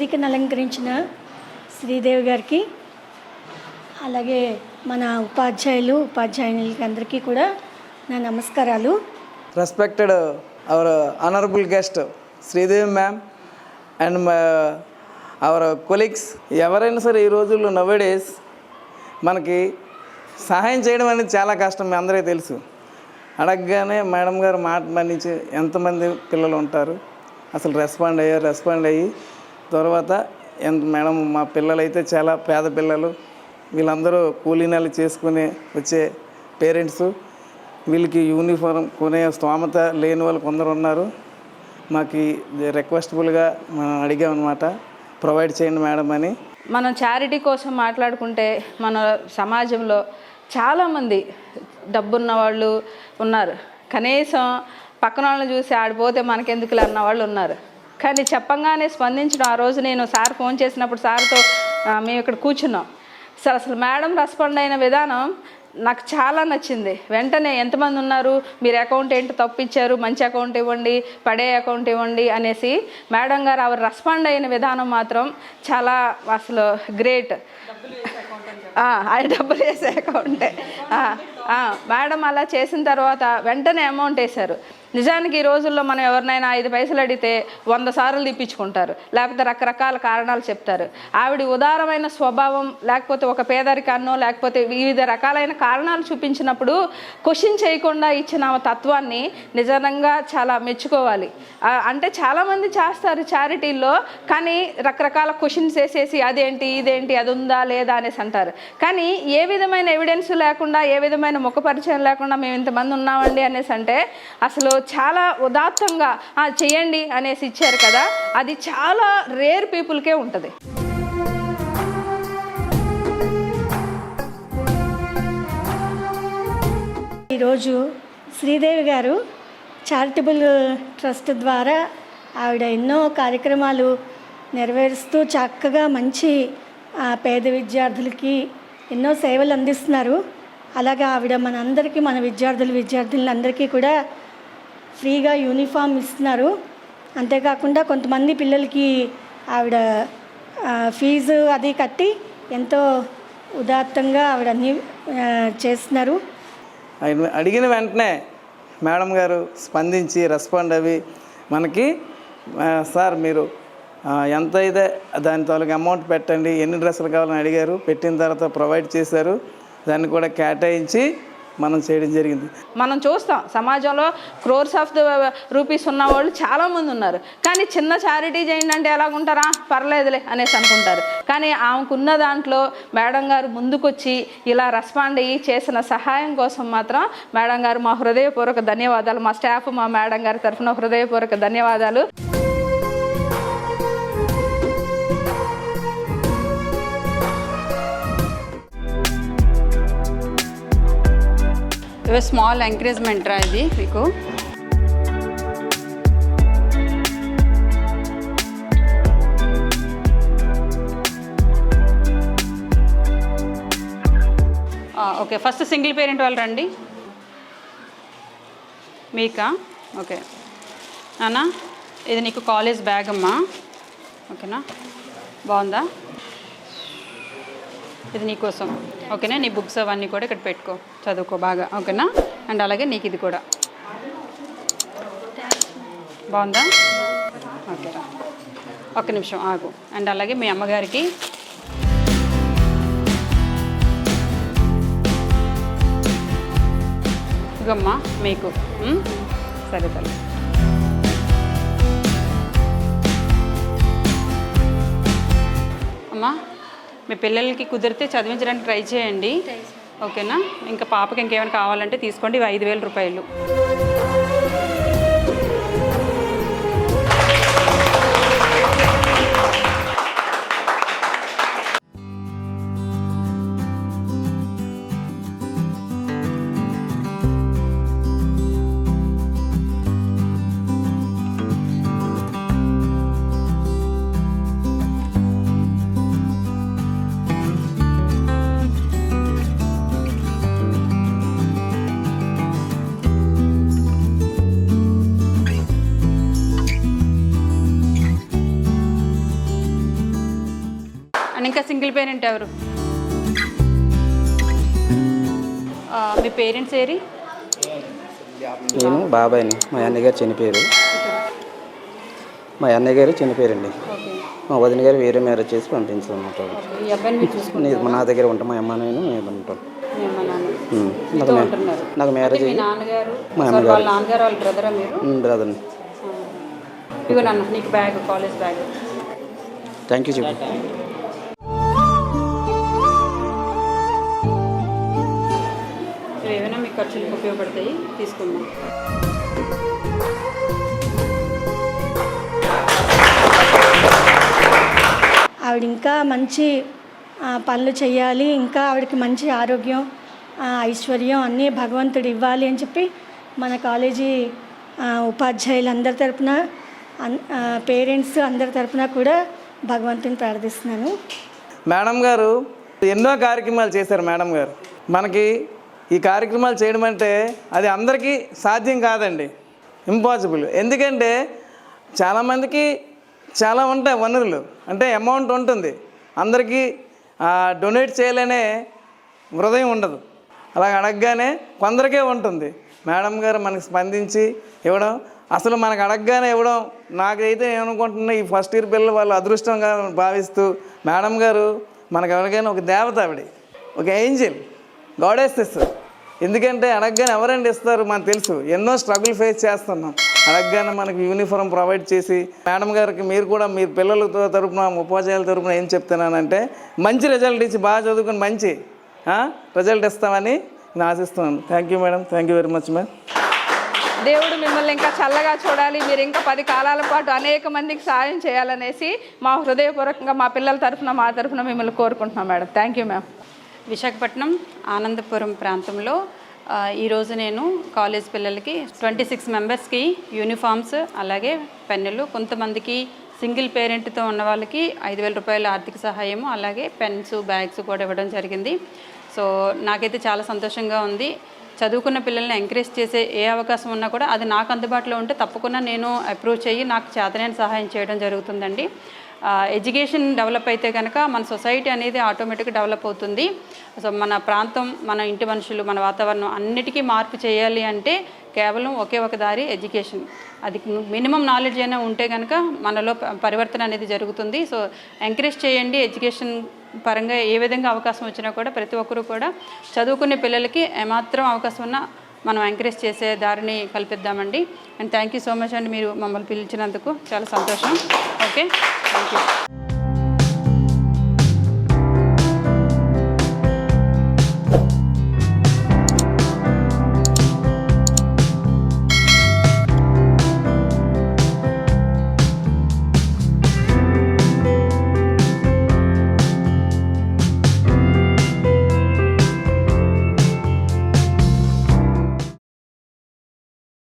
వేదికను అలంకరించిన శ్రీదేవి గారికి అలాగే మన ఉపాధ్యాయులు ఉపాధ్యాయునికి అందరికీ కూడా నా నమస్కారాలు. Respected our honourable guest Sridevi ma'am and our colleagues ఎవరైనా సరే ఈ రోజుల్లో నవ్వేడేస్ మనకి సహాయం చేయడం అనేది చాలా కష్టం మీ అందరికీ తెలుసు. అడగగానే మేడం గారు మాట మన్నించి ఎంతమంది పిల్లలు ఉంటారు అసలు రెస్పాండ్ అయ్యారు రెస్పాండ్ అయ్యి తర్వాత ఎంత మేడం మా పిల్లలు అయితే చాలా పేద పిల్లలు. వీళ్ళందరూ కూలీనాలు చేసుకునే చేసుకుని వచ్చే పేరెంట్స్. వీళ్ళకి యూనిఫారం కొనే స్తోమత లేని వాళ్ళు కొందరు ఉన్నారు. మాకు రిక్వెస్టబుల్గా మనం అడిగామన్నమాట. ప్రొవైడ్ చేయండి మేడం అని. మనం చారిటీ కోసం మాట్లాడుకుంటే మన సమాజంలో చాలామంది డబ్బున్న వాళ్ళు ఉన్నారు. కనీసం పక్కన వాళ్ళని చూసి ఆడిపోతే మనకెందుకులే అన్న వాళ్ళు ఉన్నారు. కానీ చెప్పంగానే స్పందించడం. ఆ రోజు నేను సార్ ఫోన్ చేసినప్పుడు సార్తో మేము ఇక్కడ కూర్చున్నాం. సార్ అసలు మేడం రెస్పాండ్ అయిన విధానం నాకు చాలా నచ్చింది. వెంటనే ఎంతమంది ఉన్నారు? మీరు అకౌంట్ ఏంటి? తప్పిచ్చారు మంచి అకౌంట్ ఇవ్వండి. పడే అకౌంట్ ఇవ్వండి. అనేసి మేడం గారు ఆవిడ రెస్పాండ్ అయిన విధానం మాత్రం చాలా అసలు గ్రేట్. అది డబ్బులు వేసే అకౌంటే. మేడం అలా చేసిన తర్వాత వెంటనే అమౌంట్ వేశారు. నిజానికి ఈ రోజుల్లో మనం ఎవరినైనా ఐదు పైసలు అడిగితే వంద సార్లు తీపించుకుంటారు లేకపోతే రకరకాల కారణాలు చెప్తారు. ఆవిడ ఉదారమైన స్వభావం లేకపోతే ఒక పేదరికాన్నో లేకపోతే వివిధ రకాలైన కారణాలు చూపించినప్పుడు క్వశ్చన్ చేయకుండా ఇచ్చిన తత్వాన్ని నిజంగా చాలా మెచ్చుకోవాలి. అంటే చాలామంది చేస్తారు చారిటీల్లో కానీ రకరకాల క్వశ్చన్స్ వేసేసి అదేంటి ఇదేంటి అది ఉందా లేదా అనేసి అంటారు. కానీ ఏ విధమైన ఎవిడెన్స్ లేకుండా ఏ విధమైన ముఖ పరిచయం లేకుండా మేము ఇంతమంది ఉన్నామండి అనేసి అంటే అసలు చాలా ఉదాత్తంగా చేయండి అనేసి ఇచ్చారు కదా అది చాలా రేర్ పీపుల్కే ఉంటుంది. ఈరోజు శ్రీదేవి గారు చారిటబుల్ ట్రస్ట్ ద్వారా ఆవిడ ఎన్నో కార్యక్రమాలు నెరవేరుస్తూ చక్కగా మంచి ఆ, పేద విద్యార్థులకి ఎన్నో సేవలు అందిస్తున్నారు. అలాగే ఆవిడ మనందరికీ మన విద్యార్థులు విద్యార్థులందరికీ కూడా ఫ్రీగా యూనిఫామ్ ఇస్తున్నారు. అంతేకాకుండా కొంతమంది పిల్లలకి ఆవిడ ఫీజు అది కట్టి ఎంతో ఉదాత్తంగా ఆవిడ అన్నీ చేస్తున్నారు. అడిగిన వెంటనే మేడం గారు స్పందించి రెస్పాండ్ అవి మనకి సార్ మీరు ఎంత అయితే దాని తాలూకు అమౌంట్ పెట్టండి ఎన్ని డ్రెస్సులు కావాలని అడిగారు పెట్టిన తర్వాత ప్రొవైడ్ చేశారు దాన్ని కూడా కేటాయించి మనం చేయడం జరిగింది. మనం చూస్తాం. సమాజంలో క్రోర్స్ ఆఫ్ ద రూపీస్ ఉన్న వాళ్ళు చాలామంది ఉన్నారు. కానీ చిన్న చారిటీ చేయండి అంటే ఎలాగుంటారా? పర్లేదులే అనేసి అనుకుంటారు. కానీ ఆమెకున్న దాంట్లో మేడం గారు ముందుకొచ్చి ఇలా రెస్పాండ్ అయ్యి చేసిన సహాయం కోసం మాత్రం మేడం గారు మా హృదయపూర్వక ధన్యవాదాలు. మా స్టాఫ్ మా మేడం గారి తరఫున హృదయపూర్వక ధన్యవాదాలు. ఇవి స్మాల్ ఎంకరేజ్మెంట్ రా ఇది మీకు. ఓకే ఫస్ట్ సింగిల్ పేరెంట్ వాళ్ళు రండి మీకా? ఓకే. అన్నా ఇది నీకు కాలేజ్ బ్యాగ్ అమ్మా. ఓకేనా? బాగుందా? ఇది నీకోసం ఓకేనా? నీ బుక్స్ అవన్నీ కూడా ఇక్కడ పెట్టుకో. చదువుకో బాగా ఓకేనా? అండ్ అలాగే నీకు ఇది కూడా. బాగుందా? ఓకేరా ఒక్క నిమిషం ఆగు. అండ్ అలాగే మీ అమ్మగారికి గమ్మ మీకు. సరే తల్లి. అమ్మా మీ పిల్లలకి కుదిరితే చదివించడానికి ట్రై చేయండి. ఓకేనా? ఇంకా పాపకి ఇంకేమైనా కావాలంటే తీసుకోండి. ఇవి ఐదు వేల రూపాయలు. పేరెంట్ ఎవరు? మీ పేరెంట్స్ ఏరి? నేను బాబాయ్ని. మా అన్నయ్య గారు చనిపోయారు. మా అన్నయ్య గారు చనిపోయారండి. ఓకే. మా వదిన గారు వేరే మ్యారేజ్ చేసి పంపించాం అన్నమాట నా దగ్గర ఉంటాం మా అమ్మ నేను మేము ఉంటాం. నాకు మ్యారేజ్ మీ వాళ్ళ బ్రదరా నీకు bag college bag. Thank you చెప్పు ఖర్చులకు ఉపయోగపడతాయి. తీసుకుందాం. ఆవిడ ఇంకా మంచి ఆ, పనులు చేయాలి. ఇంకా ఆవిడకి మంచి ఆరోగ్యం ఆ, ఐశ్వర్యం అన్నీ భగవంతుడు ఇవ్వాలి అని చెప్పి మన కాలేజీ ఆ, ఉపాధ్యాయులందరి తరపున పేరెంట్స్ అందరి తరపున కూడా భగవంతుని ప్రార్థిస్తున్నాను. మేడం గారు ఎన్నో కార్యక్రమాలు చేశారు మేడం గారు. మనకి ఈ కార్యక్రమాలు చేయడం అంటే అది అందరికీ సాధ్యం కాదండి. ఇంపాసిబుల్ ఎందుకంటే చాలామందికి చాలా ఉంటాయి వనరులు. అంటే అమౌంట్ ఉంటుంది. అందరికీ డొనేట్ చేయాలనే హృదయం ఉండదు. అలా అడగగానే కొందరికే ఉంటుంది. మేడం గారు మనకి స్పందించి ఇవ్వడం అసలు మనకు అడగగానే ఇవ్వడం నాకైతే ఏమనుకుంటున్నా ఈ ఫస్ట్ ఇయర్ పిల్లలు వాళ్ళు అదృష్టంగా భావిస్తూ మేడం గారు మనకు ఎవరికైనా ఒక దేవత ఆవిడ ఒక ఏంజిల్ గాడెస్ ఎందుకంటే అడగగానే ఎవరండి ఇస్తారు? మనకు తెలుసు. ఎన్నో స్ట్రగుల్ ఫేస్ చేస్తున్నాం. అడగగానే మనకి యూనిఫామ్ ప్రొవైడ్ చేసి మేడం గారికి మీరు కూడా మీరు పిల్లలతో తరపున ఉపాధ్యాయుల తరపున ఏం చెప్తున్నానంటే మంచి రిజల్ట్ ఇచ్చి బాగా చదువుకుని మంచి రిజల్ట్ ఇస్తామని నేను ఆశిస్తున్నాను. Thank you madam thank you very much ma'am దేవుడు మిమ్మల్ని ఇంకా చల్లగా చూడాలి. మీరు ఇంకా పది కాలాల పాటు అనేక మందికి సాయం చేయాలనేసి మా హృదయపూర్వకంగా మా పిల్లల తరఫున మా తరఫున మిమ్మల్ని కోరుకుంటున్నాం madam thank you ma'am Visakhapatnam Anandapuram ప్రాంతంలో ఈరోజు నేను కాలేజ్ పిల్లలకి ట్వంటీ సిక్స్ మెంబర్స్కి యూనిఫామ్స్ అలాగే పెన్నులు కొంతమందికి సింగిల్ పేరెంట్తో ఉన్న వాళ్ళకి ఐదు వేల రూపాయల ఆర్థిక సహాయము అలాగే పెన్స్ బ్యాగ్స్ కూడా ఇవ్వడం జరిగింది. సో నాకైతే చాలా సంతోషంగా ఉంది. చదువుకున్న పిల్లల్ని ఎంకరేజ్ చేసే ఏ అవకాశం ఉన్నా కూడా అది నాకు అందుబాటులో ఉంటే తప్పకుండా నేను అప్రూవ్ చేయి నాకు చేతనైన సహాయం చేయడం జరుగుతుందండి. ఎడ్యుకేషన్ డెవలప్ అయితే కనుక మన సొసైటీ అనేది ఆటోమేటిక్గా డెవలప్ అవుతుంది. సో మన ప్రాంతం మన ఇంటి మనుషులు మన వాతావరణం అన్నిటికీ మార్పు చేయాలి అంటే కేవలం ఒకే ఒక దారి ఎడ్యుకేషన్. అది మినిమం నాలెడ్జ్ అయినా ఉంటే కనుక మనలో ప- పరివర్తన అనేది జరుగుతుంది. సో ఎంకరేజ్ చేయండి ఎడ్యుకేషన్ పరంగా ఏ విధంగా అవకాశం వచ్చినా కూడా ప్రతి ఒక్కరూ కూడా చదువుకునే పిల్లలకి ఏమాత్రం అవకాశం ఉన్నా మనం ఎంకరేజ్ చేసే దారిని కల్పిద్దామండి. And thank you so much అండి మీరు మమ్మల్ని పిలిచినందుకు. చాలా సంతోషం. ఓకే? Thank you